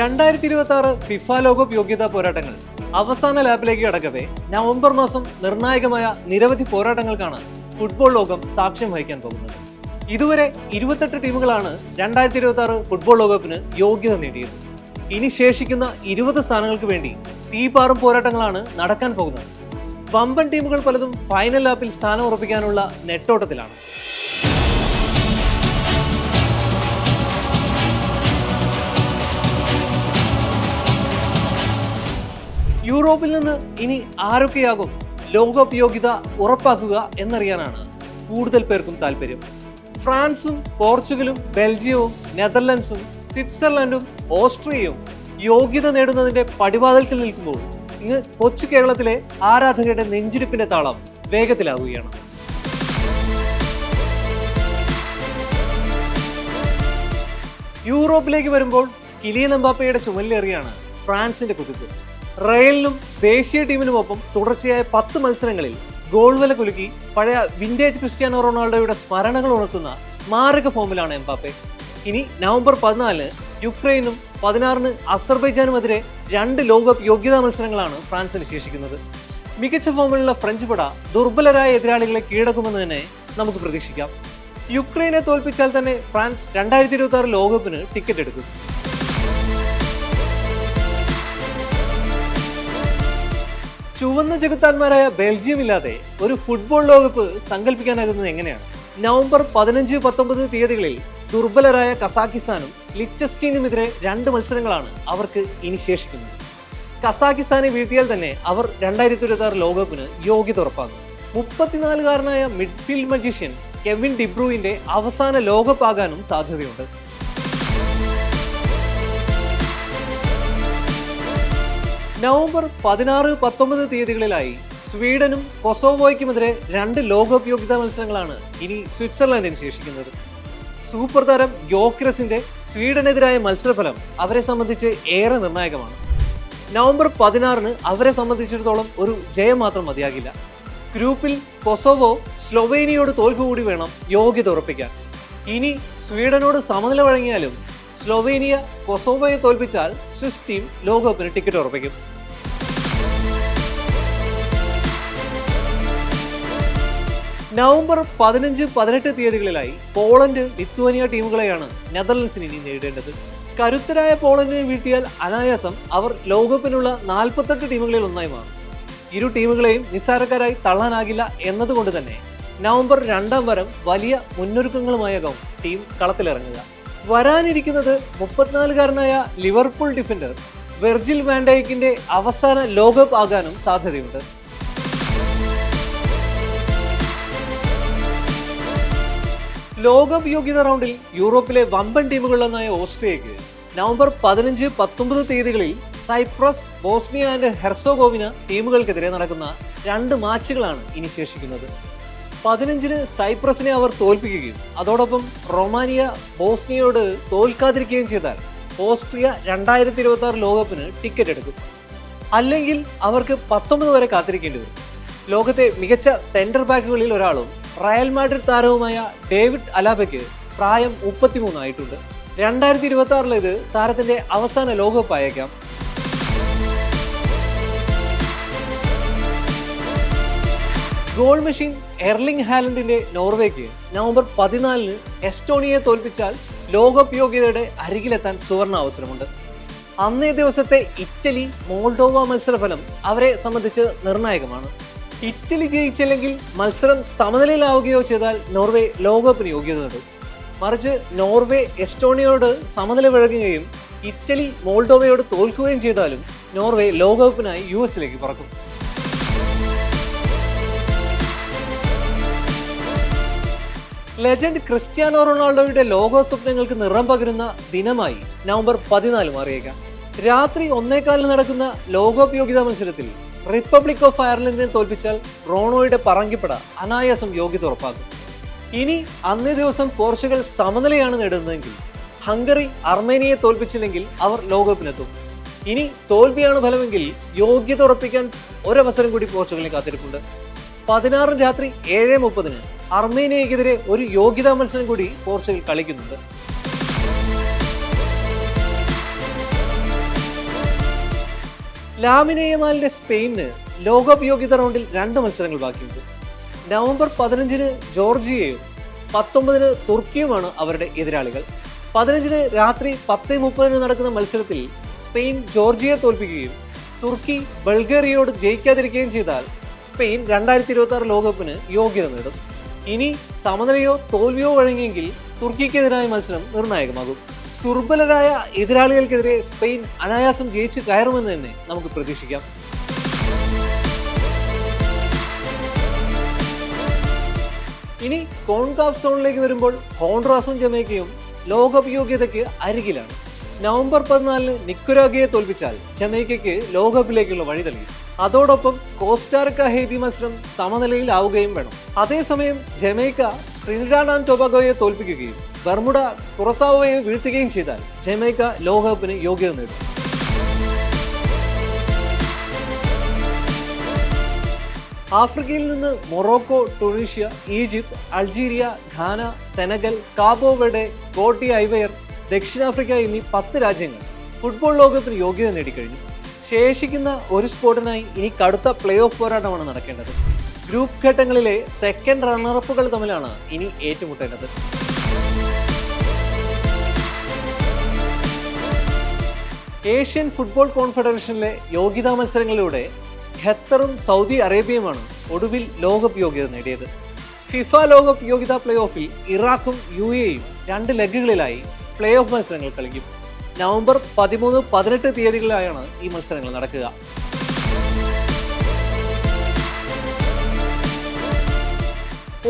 രണ്ടായിരത്തി ഇരുപത്തി ആറ് ഫിഫ ലോകകപ്പ് യോഗ്യതാ പോരാട്ടങ്ങൾ. അവസാന ലാപ്പിലേക്ക് കടക്കവേ നവംബർ മാസം നിർണായകമായ നിരവധി പോരാട്ടങ്ങൾക്കാണ് ഫുട്ബോൾ ലോകം സാക്ഷ്യം വഹിക്കാൻ പോകുന്നത്. ഇതുവരെ ഇരുപത്തെട്ട് ടീമുകളാണ് രണ്ടായിരത്തി ഇരുപത്തി ആറ് ഫുട്ബോൾ ലോകകപ്പിന് യോഗ്യത നേടിയത്. ഇനി ശേഷിക്കുന്ന ഇരുപത് സ്ഥാനങ്ങൾക്ക് വേണ്ടി തീപാറും പോരാട്ടങ്ങളാണ് നടക്കാൻ പോകുന്നത്. വമ്പൻ ടീമുകൾ പലതും ഫൈനൽ ലാപ്പിൽ സ്ഥാനം ഉറപ്പിക്കാനുള്ള നെട്ടോട്ടത്തിലാണ്. യൂറോപ്പിൽ നിന്ന് ഇനി ആരൊക്കെയാകും ലോകോപയോഗ്യത ഉറപ്പാക്കുക എന്നറിയാനാണ് കൂടുതൽ പേർക്കും താല്പര്യം. ഫ്രാൻസും പോർച്ചുഗലും ബെൽജിയവും നെതർലൻഡ്സും സ്വിറ്റ്സർലൻഡും ഓസ്ട്രിയയും യോഗ്യത നേടുന്നതിന്റെ പടിവാതിൽക്കൽ നിൽക്കുമ്പോൾ ഇന്ന് കൊച്ചു കേരളത്തിലെ ആരാധകരുടെ നെഞ്ചിടിപ്പിന്റെ താളം വേഗത്തിലാവുകയാണ്. യൂറോപ്പിലേക്ക് വരുമ്പോൾ കിലിയൻ എംബാപ്പയുടെ ചുമലിലേറിയാണ് ഫ്രാൻസിന്റെ കുതിപ്പ്. റയലിനും ദേശീയ ടീമിനുമൊപ്പം തുടർച്ചയായ പത്ത് മത്സരങ്ങളിൽ ഗോൾ വില കുലുക്കി പഴയ വിന്റേജ് ക്രിസ്ത്യാനോ റൊണാൾഡോയുടെ സ്മരണകൾ ഉണർത്തുന്ന മാരക ഫോമിലാണ് എംബാപ്പെ. ഇനി നവംബർ പതിനാലിന് യുക്രൈനും പതിനാറിന് അസർബൈജാനുമെതിരെ രണ്ട് ലോകകപ്പ് യോഗ്യതാ മത്സരങ്ങളാണ് ഫ്രാൻസിന് ശേഷിക്കുന്നത്. മികച്ച ഫോമിലുള്ള ഫ്രഞ്ച് പട ദുർബലരായ എതിരാളികളെ കീഴടക്കുമെന്ന് തന്നെ നമുക്ക് പ്രതീക്ഷിക്കാം. യുക്രൈനെ തോൽപ്പിച്ചാൽ തന്നെ ഫ്രാൻസ് രണ്ടായിരത്തി ഇരുപത്തി ആറ് ലോകകപ്പിന് ടിക്കറ്റ് എടുക്കും. ചുവന്ന ചെകുത്താന്മാരായ ബെൽജിയം ഇല്ലാതെ ഒരു ഫുട്ബോൾ ലോകകപ്പ് സങ്കല്പിക്കാനാകുന്നത് എങ്ങനെയാണ്? നവംബർ പതിനഞ്ച് പത്തൊമ്പത് തീയതികളിൽ ദുർബലരായ കസാക്കിസ്ഥാനും ലിച്ചസ്റ്റീനുമെതിരെ രണ്ട് മത്സരങ്ങളാണ് അവർക്ക് ഇനി ശേഷിക്കുന്നത്. കസാക്കിസ്ഥാനെ വീഴ്ത്തിയാൽ തന്നെ അവർ രണ്ടായിരത്തി ഇരുപത്തി ആറ് ലോകകപ്പിന് യോഗ്യത ഉറപ്പാകും മുപ്പത്തിനാലുകാരനായ മിഡ്ഫീൽഡ് മജീഷ്യൻ കെവിൻ ഡിബ്രൂവിന്റെ അവസാന ലോകകപ്പ് ആകാനും സാധ്യതയുണ്ട്. നവംബർ പതിനാറ് പത്തൊമ്പത് തീയതികളിലായി സ്വീഡനും കൊസോവോയ്ക്കുമെതിരെ രണ്ട് ലോകകപ്പ് യോഗ്യതാ മത്സരങ്ങളാണ് ഇനി സ്വിറ്റ്സർലൻഡിന് ശേഷിക്കുന്നത്. സൂപ്പർ താരം യോക്രസിന്റെ സ്വീഡനെതിരായ മത്സരഫലം അവരെ സംബന്ധിച്ച് ഏറെ നിർണായകമാണ്. നവംബർ പതിനാറിന് അവരെ സംബന്ധിച്ചിടത്തോളം ഒരു ജയം മാത്രം മതിയാകില്ല. ഗ്രൂപ്പിൽ കൊസോവോ സ്ലൊവേനിയോട് തോൽവി കൂടി വേണം യോഗ്യത ഉറപ്പിക്കാൻ. ഇനി സ്വീഡനോട് സമനില വഴങ്ങിയാലും സ്ലൊവേനിയ കൊസോവയെ തോൽപ്പിച്ചാൽ സ്വിസ് ടീം ലോകകപ്പിന് ടിക്കറ്റ് ഉറപ്പിക്കും. നവംബർ പതിനഞ്ച് പതിനെട്ട് തീയതികളിലായി പോളണ്ട് ലിത്വാനിയ ടീമുകളെയാണ് നെതർലൻഡ്സിന് ഇനി നേരിടേണ്ടത്. കരുത്തരായ പോളണ്ടിനെ വീഴ്ത്തിയാൽ അനായാസം അവർ ലോകകപ്പിനുള്ള നാൽപ്പത്തെട്ട് ടീമുകളിൽ ഒന്നായി മാറും. ഇരു ടീമുകളെയും നിസ്സാരക്കാരായി തള്ളാനാകില്ല എന്നതുകൊണ്ട് തന്നെ നവംബർ രണ്ടാം വാരം വലിയ മുന്നൊരുക്കങ്ങളുമായാകും ടീം കളത്തിലിറങ്ങുക. വരാനിരിക്കുന്നത് മുപ്പത്തിനാലുകാരനായ ലിവർപൂൾ ഡിഫൻഡർ വെർജിൽ വാൻഡൈക്കിന്റെ അവസാന ലോകകപ്പ് ആകാനും സാധ്യതയുണ്ട്. ലോകകപ്പ് യോഗ്യത റൗണ്ടിൽ യൂറോപ്പിലെ വമ്പൻ ടീമുകളിലൊന്നായ ഓസ്ട്രിയക്ക് നവംബർ പതിനഞ്ച് പത്തൊമ്പത് തീയതികളിൽ സൈപ്രസ് ബോസ്നിയ ആൻഡ് ഹെർസോഗോവിന ടീമുകൾക്കെതിരെ നടക്കുന്ന രണ്ട് മാച്ചുകളാണ് ഇനി ശേഷിക്കുന്നത്. പതിനഞ്ചിന് സൈപ്രസിനെ അവർ തോൽപ്പിക്കുകയും അതോടൊപ്പം റൊമാനിയ ബോസ്നിയയോട് തോൽക്കാതിരിക്കുകയും ചെയ്താൽ ഓസ്ട്രിയ രണ്ടായിരത്തി ഇരുപത്തി ആറ് ലോകകപ്പിന് ടിക്കറ്റ് എടുക്കും. അല്ലെങ്കിൽ അവർക്ക് പത്തൊമ്പത് വരെ കാത്തിരിക്കേണ്ടി വരും. ലോകത്തെ മികച്ച സെന്റർ ബാക്കുകളിൽ ഒരാളും റയൽ മാഡ്രിഡ് താരവുമായ ഡേവിഡ് അലാബയ്ക്ക് പ്രായം മുപ്പത്തിമൂന്നായിട്ടുണ്ട് രണ്ടായിരത്തി ഇരുപത്തി ആറിൽ ഇത് താരത്തിന്റെ അവസാന ലോകകപ്പ് ആയേക്കാം ഗോൾ മെഷീൻ എർലിംഗ് ഹാലൻഡിന്റെ നോർവേക്ക് നവംബർ പതിനാലിന് എസ്റ്റോണിയെ തോൽപ്പിച്ചാൽ ലോകകപ്പ് യോഗ്യതയുടെ അരികിലെത്താൻ സുവർണ അവസരമുണ്ട്. അന്നേ ദിവസത്തെ ഇറ്റലി മോൾഡോവ മത്സരഫലം അവരെ സംബന്ധിച്ച് നിർണായകമാണ്. ഇറ്റലി ജയിച്ചില്ലെങ്കിൽ മത്സരം സമനിലയിലാവുകയോ ചെയ്താൽ നോർവേ ലോകകപ്പിന് യോഗ്യത നേടും. മറിച്ച് നോർവേ എസ്റ്റോണിയയോട് സമനില വിഴകുകയും ഇറ്റലി മോൾഡോവയോട് തോൽക്കുകയും ചെയ്താലും നോർവേ ലോകകപ്പിനായി യു എസിലേക്ക് പറക്കും. ലെജൻഡ് ക്രിസ്ത്യാനോ റൊണാൾഡോയുടെ ലോക സ്വപ്നങ്ങൾക്ക് നിറം പകരുന്ന ദിനമായി നവംബർ പതിനാല് മാറിയേക്കാം. രാത്രി ഒന്നേകാലിൽ നടക്കുന്ന ലോകോപയോഗ്യതാ യോഗ്യതാ മത്സരത്തിൽ റിപ്പബ്ലിക് ഓഫ് അയർലൻഡിനെ തോൽപ്പിച്ചാൽ റോണോയുടെ പറങ്കിപ്പട അനായാസം യോഗ്യത ഉറപ്പാക്കും. ഇനി അന്നേ ദിവസം പോർച്ചുഗൽ സമനിലയാണ് നേടുന്നതെങ്കിൽ ഹംഗറി അർമേനിയെ തോൽപ്പിച്ചില്ലെങ്കിൽ അവർ ലോകകപ്പിനെത്തും. ഇനി തോൽവിയാണ് ഫലമെങ്കിൽ യോഗ്യത ഉറപ്പിക്കാൻ ഒരവസരം കൂടി പോർച്ചുഗലിന് കാത്തിരിപ്പുണ്ട്. പതിനാറ് രാത്രി ഏഴ് മുപ്പതിന് അർമേനിയക്കെതിരെ ഒരു യോഗ്യതാ മത്സരം കൂടി പോർച്ചുഗൽ കളിക്കുന്നുണ്ട്. ലാമിനേയമാലിന്റെ സ്പെയിനിന് ലോകകപ്പ് യോഗ്യത റൗണ്ടിൽ രണ്ട് മത്സരങ്ങൾ ബാക്കിയുണ്ട്. നവംബർ പതിനഞ്ചിന് ജോർജിയയും പത്തൊമ്പതിന് തുർക്കിയുമാണ് അവരുടെ എതിരാളികൾ. പതിനഞ്ചിന് രാത്രി പത്ത് മുപ്പതിന് നടക്കുന്ന മത്സരത്തിൽ സ്പെയിൻ ജോർജിയയെ തോൽപ്പിക്കുകയും തുർക്കി ബൾഗേറിയയോട് ജയിക്കാതിരിക്കുകയും ചെയ്താൽ സ്പെയിൻ രണ്ടായിരത്തി ഇരുപത്തി ആറ് ലോകകപ്പിന് യോഗ്യത നേടും. ഇനി സമനിലയോ തോൽവിയോ വഴങ്ങിയെങ്കിൽ തുർക്കിക്കെതിരായ മത്സരം നിർണായകമാകും. ദുർബലരായ എതിരാളികൾക്കെതിരെ സ്പെയിൻ അനായാസം ജയിച്ച് കയറുമെന്ന് തന്നെ നമുക്ക് പ്രതീക്ഷിക്കാം. ഇനി കോൺകാഫ് സോണിലേക്ക് വരുമ്പോൾ ഹോൺഡ്രാസും ജമൈക്കയും ലോകകപ്പ് യോഗ്യതയ്ക്ക് അരികിലാണ്. നവംബർ പതിനാലിന് നിക്കുരാഗയെ തോൽപ്പിച്ചാൽ ചെന്നൈക്ക് ലോകകപ്പിലേക്കുള്ള വഴി തെളിയും അതോടൊപ്പം കോസ്റ്റാറിക്ക ഹെയ്തി മത്സരം സമനിലയിലാവുകയും വേണം. അതേസമയം ജമൈക്ക ട്രിനിഡാഡ് ആൻഡ് ടൊബാഗോയെ തോൽപ്പിക്കുകയും ബർമുഡ കുറസാവോയെ വീഴ്ത്തുകയും ചെയ്താൽ ജമൈക്ക ലോകകപ്പിന് യോഗ്യത നേടും. ആഫ്രിക്കയിൽ നിന്ന് Morocco Tunisia Egypt Algeria Ghana Senegal Cabo Verde Cote Ivoire ദക്ഷിണാഫ്രിക്ക എന്നീ പത്ത് രാജ്യങ്ങൾ ഫുട്ബോൾ ലോകത്തിന് യോഗ്യത നേടിക്കഴിഞ്ഞു. ശേഷിക്കുന്ന ഒരു സ്പോട്ടിനായി ഇനി കടുത്ത പ്ലേ ഓഫ് പോരാട്ടമാണ് നടക്കേണ്ടത്. ഗ്രൂപ്പ് ഘട്ടങ്ങളിലെ സെക്കൻഡ് റണ്ണറപ്പുകൾ തമ്മിലാണ് ഇനി ഏറ്റുമുട്ടേണ്ടത്. ഏഷ്യൻ ഫുട്ബോൾ കോൺഫെഡറേഷനിലെ യോഗ്യതാ മത്സരങ്ങളിലൂടെ ഖത്തറും സൗദി അറേബ്യയുമാണ് ഒടുവിൽ ലോകകപ്പ് യോഗ്യത നേടിയത്. ഫിഫ ലോകകപ്പ് യോഗ്യതാ പ്ലേ ഓഫിൽ ഇറാഖും യു എയും രണ്ട് ലെഗുകളിലായി പ്ലേ ഓഫ് മത്സരങ്ങൾ കളിക്കും. നവംബർ പതിമൂന്ന് പതിനെട്ട് തീയതികളിലായാണ് ഈ മത്സരങ്ങൾ നടക്കുക.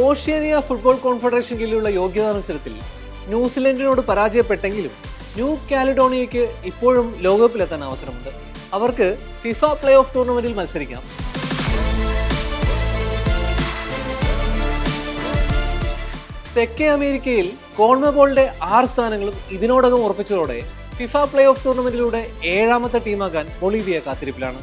ഓഷ്യേനിയ ഫുട്ബോൾ കോൺഫെഡറേഷൻ കീഴിലുള്ള യോഗ്യതാ മത്സരത്തിൽ ന്യൂസിലൻഡിനോട് പരാജയപ്പെട്ടെങ്കിലും ന്യൂ കാലിഡോണിയയ്ക്ക് ഇപ്പോഴും ലോകകപ്പിലെത്താൻ അവസരമുണ്ട്. അവർക്ക് ഫിഫ പ്ലേ ഓഫ് ടൂർണമെന്റിൽ മത്സരിക്കാം. തെക്കേ അമേരിക്കയിൽ കോൺമബോളിന്റെ ആറ് സ്ഥാനങ്ങളും ഇതിനോടകം ഉറപ്പിച്ചതോടെ ഫിഫ പ്ലേ ഓഫ് ടൂർണമെന്റിലൂടെ ഏഴാമത്തെ ടീമാകാൻ ബൊളീവിയ കാത്തിരിപ്പിലാണ്.